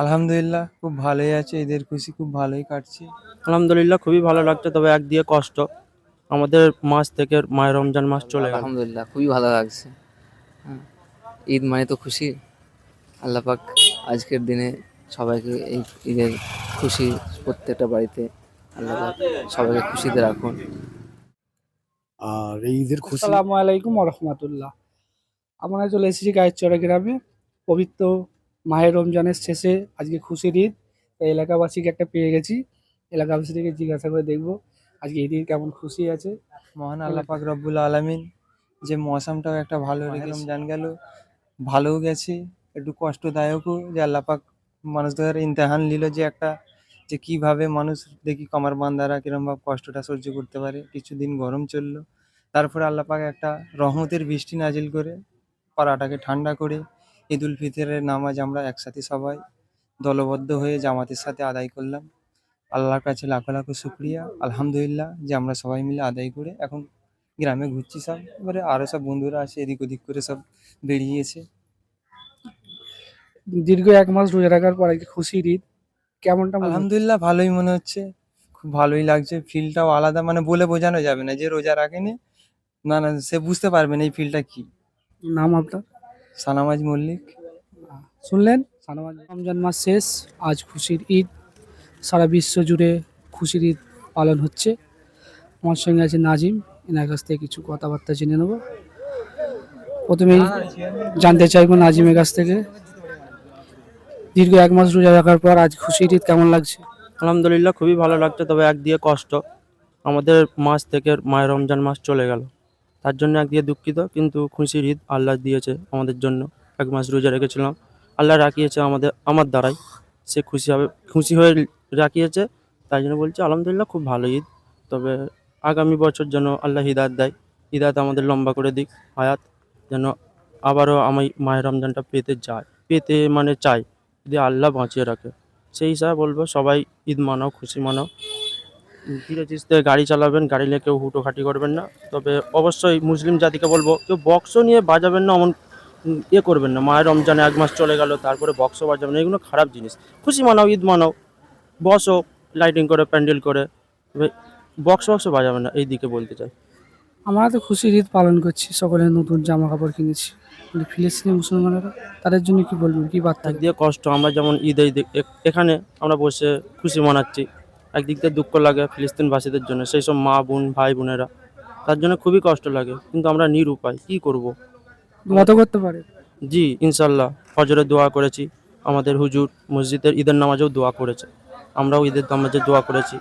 আলহামদুলিল্লাহ খুব ভালোই আছে ঈদের খুশি খুব ভালোই কাটছে। আলহামদুলিল্লাহ খুবই ভালো লাগছে তবে একদিকে কষ্ট। আমাদের মাস থেকে মায়ের রমজান মাস চলে গেল। আলহামদুলিল্লাহ খুবই ভালো লাগছে। ঈদ মানে তো খুশি। আল্লাহ পাক আজকের দিনে সবাইকে এই ঈদের খুশি প্রত্যেকটা বাড়িতে আল্লাহ পাক সবাইকে খুশিতে রাখুন। আর এই ঈদের খুশি আসসালামু আলাইকুম রহমতুল্লাহ। আমরা চলে এসেছি গায়েরচড়া গ্রামে পবিত্র মাহের রমজানের শেষে আজকে খুশির ঈদ তাই এলাকাবাসীকে একটা পেয়ে গেছি। এলাকাবাসী থেকে জিজ্ঞাসা করে দেখব আজকে ঈদের কেমন খুশি আছে। মহান আল্লাহ পাক রব্বুল আলামিন যে মৌসামটাও একটা ভালো রমজান গেল ভালোও গেছে একটু কষ্টদায়কও যে আল্লাহ পাক মানুষদের ইমতেহান নিল যে একটা যে কীভাবে মানুষ দেখি কমার বান্দারা কিরম ভাবে কষ্টটা সহ্য করতে পারে। কিছুদিন গরম চলল তারপরে আল্লাহ পাক একটা রহমতের বৃষ্টি নাজিল করে পাড়াটাকে ঠান্ডা করে ঈদ উল ফিতরের নামাজ আমরা একসাথে সবাই দলবদ্ধ হয়ে জামাতের সাথে আদায় করলাম। আল্লাহর কাছে লাখো লাখো শুক্রিয়া। আলহামদুলিল্লাহ যে আমরা সবাই মিলে আদায় করে এখন গ্রামে ঘুরছি সব। এবারে আরও সব বন্ধুরা আছে এদিক ওদিক করে সব বেরিয়েছে। দীর্ঘ এক মাস রোজা রাখার পর আজকে খুশির ঈদ। কেমনটা আলহামদুলিল্লাহ ভালোই মনে হচ্ছে। খুব ভালোই লাগছে। ফিলটাও আলাদা। মানে বলে বোঝানো যাবে না যে রোজা রাখেনি। না না সে বুঝতে পারবে না এই ফিলটা কি। নাম আপনার? সানামাজ মল্লিক। শুনলেন? সানামাজ রমজান মাস শেষ আজ খুশির ঈদ। সারা বিশ্ব জুড়ে খুশির ঈদ পালন হচ্ছে। আমার সঙ্গে আছে নাজিম এনার কাছ থেকে কিছু কথাবার্তা জেনে নেব। প্রথমেই জানতে চাইব নাজিমের কাছ থেকে দীর্ঘ এক মাস রোজা রাখার পর আজ খুশির ঈদ কেমন লাগছে? আলহামদুলিল্লাহ খুবই ভালো লাগছে তবে একদিকে কষ্ট। আমাদের মাস থেকে মায়ের রমজান মাস চলে গেল। তার জন্য একদিকে দুঃখিত, কিন্তু খুশির ঈদ আল্লাহ দিয়েছে আমাদের জন্য। এক মাস রোজা রেখেছিলাম। আল্লাহ রাখিয়েছে আমাদের, আমার দ্বারাই। সে খুশি হবে, খুশি হয়ে রাখিয়েছে, তাই জন্য বলছি আলহামদুলিল্লাহ খুব ভালো ঈদ। তবে আগামী বছর যেন আল্লাহ হিদায়ত দেয়। হিদায়ত আমাদের লম্বা করে দিক, হায়াত যেন আবারও আমি মায়ের রমজানটা পেতে যায় পেতে মানে চাই, যদি আল্লাহ বাঁচিয়ে রাখে। সেই হিসাবে বলব, সবাই ঈদ মানাও, খুশি মানাও। ধীরে গাড়ি চালাবেন গাড়ি নিয়ে কেউ হুটোখাটি করবেন না। তবে অবশ্যই মুসলিম জাতিকে বলব কেউ বক্সও নিয়ে বাজাবেন না অমন ইয়ে করবেন না। মায়ের রমজানে এক মাস চলে গেল তারপরে বক্সও বাজাবেন না। এগুলো খারাপ জিনিস। খুশি মানাও ঈদ মানাও। বসও লাইটিং করে প্যান্ডেল করে তবে বক্স বক্সও বাজাবেন না এই দিকে বলতে চাই। আমরা তো খুশির ঈদ পালন করছি সকলে নতুন জামা কাপড় কিনেছি ফিলিস্তিনি মুসলমানেরা তাদের জন্য কি বলবেন কি বার্তা? একদিকে কষ্ট আমরা যেমন ঈদ এখানে আমরা বসে খুশি মানাচ্ছি। একদিক দিয়ে দুঃখ লাগে ফিলিস্তিনবাসীদের জন্য সেই সব মা বোন ভাই বোনেরা। তার জন্য খুবই কষ্ট লাগে কিন্তু আমরা নিরুপায় কি করব? দোয়া তো করতে পারে। জি ইনশাল্লাহ ফজরে দোয়া করেছি আমাদের হুজুর মসজিদের ঈদের নামাজেও দোয়া করেছে। আমরাও ঈদের নামাজে দোয়া করেছি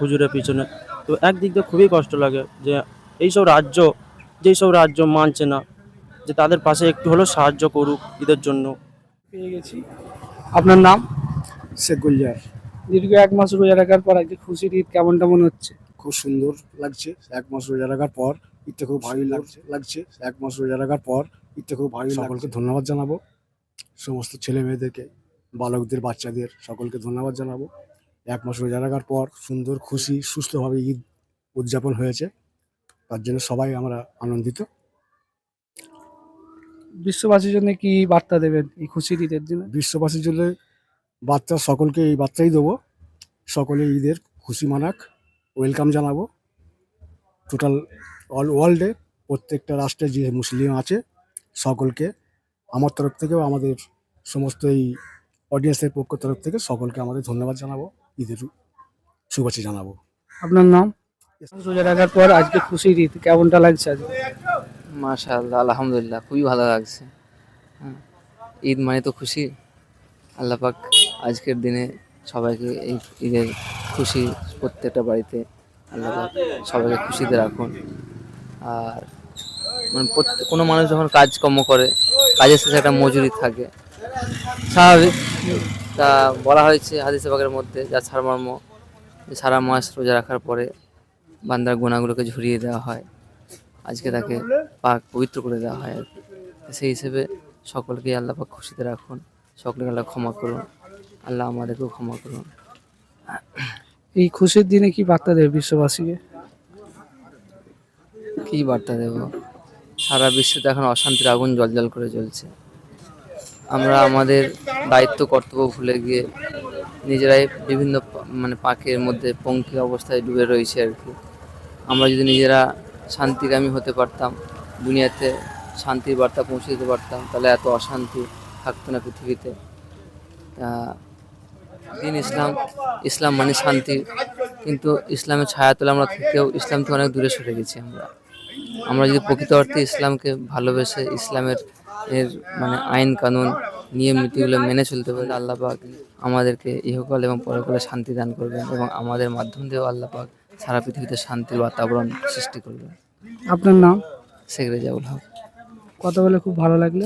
হুজুরের পিছনে। তো একদিক দিয়ে খুবই কষ্ট লাগে যে এইসব রাজ্য যেই সব রাজ্য মানছে না যে তাদের পাশে একটু হলেও সাহায্য করুক ঈদের জন্য। পেয়ে গেছি। আপনার নাম? শেখ গুলজার। দীর্ঘ এক মাস রোজা রাখার পর আজকে খুশির ঈদ কেমন মনে হচ্ছে? খুব সুন্দর লাগছে। এক মাস রোজা রাখার পর ঈদটা খুব ভালোই লাগছে। লাগছে। এক মাস রোজা রাখার পর ঈদটা খুব ভালোই সকলকে ধন্যবাদ জানাব। সমস্ত ছেলে মেয়েদেরকে বালকদের বাচ্চাদের সকলকে ধন্যবাদ জানাব। এক মাস রোজা রাখার পর সুন্দর খুশি সুস্থভাবে ঈদ উদযাপন হয়েছে। তার জন্য সবাই আমরা আনন্দিত। বিশ্ববাসীর জন্য কি বার্তা দেবেন এই খুশির ঈদের দিনে? বিশ্ববাসীর জন্য বার্তা সকলকে এই বাচ্চাই দেবো। সকলে ঈদের খুশি মানাক ওয়েলকাম জানাব। টোটাল অল ওয়ার্ল্ডে প্রত্যেকটা রাষ্ট্রে যে মুসলিম আছে সকলকে আমার তরফ থেকেও আমাদের সমস্ত এই অডিয়েন্সের পক্ষ তরফ থেকে সকলকে আমাদের ধন্যবাদ জানাব ঈদের শুভেচ্ছা জানাব। আপনার নাম? রোজা রাখার পর আজকে খুশির ঈদ কেমনটা লাগছে আজকে? মাশাআল্লাহ আলহামদুলিল্লাহ খুবই ভালো লাগছে। হ্যাঁ, ঈদ মানে তো খুশি আল্লাহ পাক আজকের দিনে সবাইকে এই ঈদের খুশি প্রত্যেকটা বাড়িতে আল্লাহ সবাইকে খুশিতে রাখুন। আর মানে প্রত্যেক, কোনো মানুষ যখন কাজকর্ম করে, কাজের শেষে একটা মজুরি থাকে। স্বাভাবিক। তা বলা হয়েছে হাদিসে বাগের মধ্যে, যা সারমর্ম সারা মাস রোজা রাখার পরে বান্দার গুণাগুলোকে ঝরিয়ে দেওয়া হয়। আজকে তাকে পাক পবিত্র করে দেওয়া হয়। সেই হিসেবে সকলকে আল্লাহ পাক খুশিতে রাখুন। সকলকে আল্লাহ ক্ষমা করুন। আল্লাহ আমাদেরকেও ক্ষমা করুন। এই খুশির দিনে কি বার্তা দেবে বিশ্ববাসীকে? কী বার্তা দেব? সারা বিশ্বে তো এখন অশান্তির আগুন জলজল করে জ্বলছে। আমরা আমাদের দায়িত্ব কর্তব্য ভুলে গিয়ে নিজেরাই বিভিন্ন মানে পাকের মধ্যে পঙ্কি অবস্থায় ডুবে রয়েছে আর কি। আমরা যদি নিজেরা শান্তিকামী হতে পারতাম দুনিয়াতে শান্তির বার্তা পৌঁছে দিতে পারতাম তাহলে এত অশান্তি থাকতো না পৃথিবীতে। তা দিন ইসলাম ইসলাম মানে শান্তি। কিন্তু ইসলামের ছায়া ছায়াতলে আমরা থেকেও ইসলাম থেকে অনেক দূরে সরে গেছি আমরা। আমরা যদি প্রকৃত অর্থে ইসলামকে ভালোবেসে ইসলামের এর মানে আইন কানুন নিয়ম নীতিগুলো মেনে চলতে পারি আল্লাহ পাক আমাদেরকে ইহকাল এবং পরকালে শান্তি দান করবেন এবং আমাদের মাধ্যম দিয়েও আল্লাহ পাক সারা পৃথিবীতে শান্তির বাতাবরণ সৃষ্টি করবেন। আপনার নাম? শেখ রেজাউল হক। কথা বলে খুব ভালো লাগল।